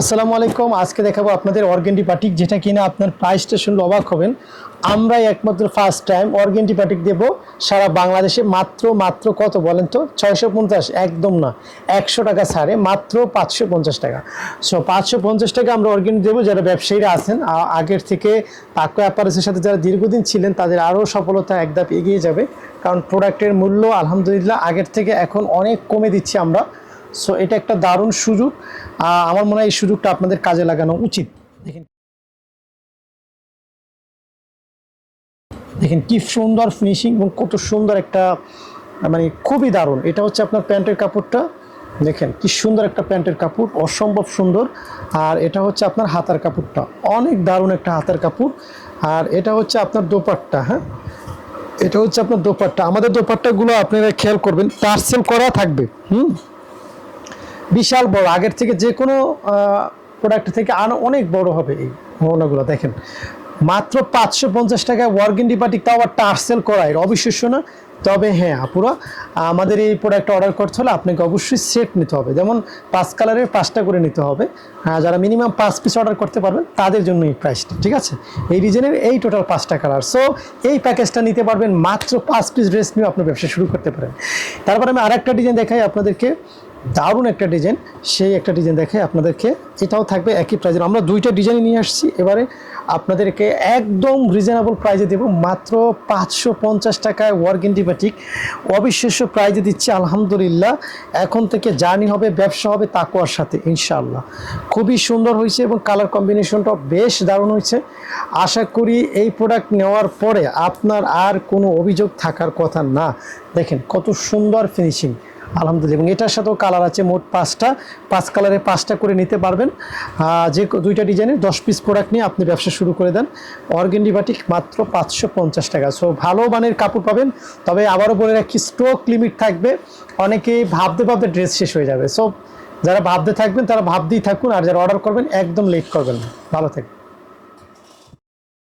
আসসালামু আলাইকুম। আজকে দেখাবো আপনাদের অর্গেন্ডি পাটিক যেটা কিনা আপনার প্রাইসটা শুনলে অবাক হবেন। আমরাই একমাত্র ফার্স্ট টাইম অর্গেন্ডি পাটিক দেবো সারা বাংলাদেশে। মাত্র মাত্র কত বলেন তো? ছয়শো পঞ্চাশ, একদম না। একশো টাকা ছাড়ে, মাত্র পাঁচশো পঞ্চাশ টাকা। সো পাঁচশো পঞ্চাশ টাকা আমরা অর্গেন্ডি দেবো, যারা ব্যবসায়ীরা আছেন। আগের থেকে পাকো অ্যাপারেসের সাথে যারা দীর্ঘদিন ছিলেন, তাদের আরও সফলতা এক ধাপ এগিয়ে যাবে। কারণ প্রোডাক্টের মূল্য আলহামদুলিল্লাহ আগের থেকে এখন অনেক কমে দিচ্ছি আমরা। সো এটা একটা দারুণ সুযোগ। আমার মনে হয় এই সুযোগটা আপনাদের কাজে লাগানো উচিত। দেখেন। দেখেন কি সুন্দর ফিনিশিং এবং কত সুন্দর একটা মানে খুবই দারুণ। এটা হচ্ছে আপনার প্যান্টের কাপড়টা। দেখেন কি সুন্দর একটা প্যান্টের কাপড়, অসম্ভব সুন্দর। আর এটা হচ্ছে আপনার হাতার কাপড়টা। অনেক দারুণ একটা হাতার কাপড়। আর এটা হচ্ছে আপনার দোপাট্টা হ্যাঁ? এটা হচ্ছে আপনার দোপাট্টা। আমাদের দোপাট্টাগুলো আপনারা খেয়াল করবেন পার্সেল করা থাকবে। হুম? বিশাল বড়। আগের থেকে যে কোনো প্রোডাক্ট থেকে আরও অনেক বড় হবে এই মোহনাগুলো দেখেন। মাত্র পাঁচশো পঞ্চাশ টাকায় ওয়ার্গেন্ডি পার্টি, তাও আবার টার্সেল করা এর অবিশ্বাস্য না তবে হ্যাঁ আপুরা, আমাদের এই প্রোডাক্ট অর্ডার করতে হলে আপনাকে অবশ্যই সেট নিতে হবে। যেমন পাঁচ কালারের পাঁচটা করে নিতে হবে। যারা মিনিমাম পাঁচ পিস অর্ডার করতে পারবেন, তাদের জন্য এই প্রাইসটা ঠিক আছে? এই রিজনের এই টোটাল পাঁচটা কালার সো এই প্যাকেজটা নিতে পারবেন মাত্র পাঁচ পিস ড্রেস নিয়ে আপনার ব্যবসা শুরু করতে পারেন। তারপর আমি আরেকটা ডিজাইন দেখাই আপনাদেরকে। দারুণ একটা ডিজাইন। সেই একটা ডিজাইন দেখে আপনাদেরকে এটাও থাকবে একই প্রাইজের। আমরা দুইটা ডিজাইন নিয়ে আসছি। এবারে আপনাদেরকে একদম রিজনেবল প্রাইজে দেবো মাত্র পাঁচশো পঞ্চাশ টাকায় ওয়ার্গেন্টি বাটিক অবিশ্বাস্য প্রাইজে দিচ্ছি, আলহামদুলিল্লাহ। এখন থেকে জার্নি হবে, ব্যবসা হবে তাকুয়ার সাথে, ইনশাআল্লাহ। খুবই সুন্দর হয়েছে এবং কালার কম্বিনেশনটাও বেশ দারুণ হয়েছে। আশা করি এই প্রোডাক্ট নেওয়ার পরে আপনার আর কোনো অভিযোগ থাকার কথা না। দেখেন কত সুন্দর ফিনিশিং আলহামদুলিল্লাহ, এবং এটার সাথেও কালার আছে মোট পাঁচটা। পাঁচ কালারে পাঁচটা করে নিতে পারবেন। যে দুইটা ডিজাইনের দশ পিস প্রোডাক্ট নিয়ে আপনি ব্যবসা শুরু করে দেন অর্গেন্ডি বাটিক মাত্র পাঁচশো পঞ্চাশ টাকা। সো ভালো মানের কাপড় পাবেন, তবে আবারও বলে রাখি স্টক লিমিট থাকবে, অনেকেই ভাবতে ভাবতে ড্রেস শেষ হয়ে যাবে। সো যারা ভাবতে থাকবেন, তারা ভাবতেই থাকুন, আর যারা অর্ডার করবেন, একদম লেট করবেন ভালো থাকবেন।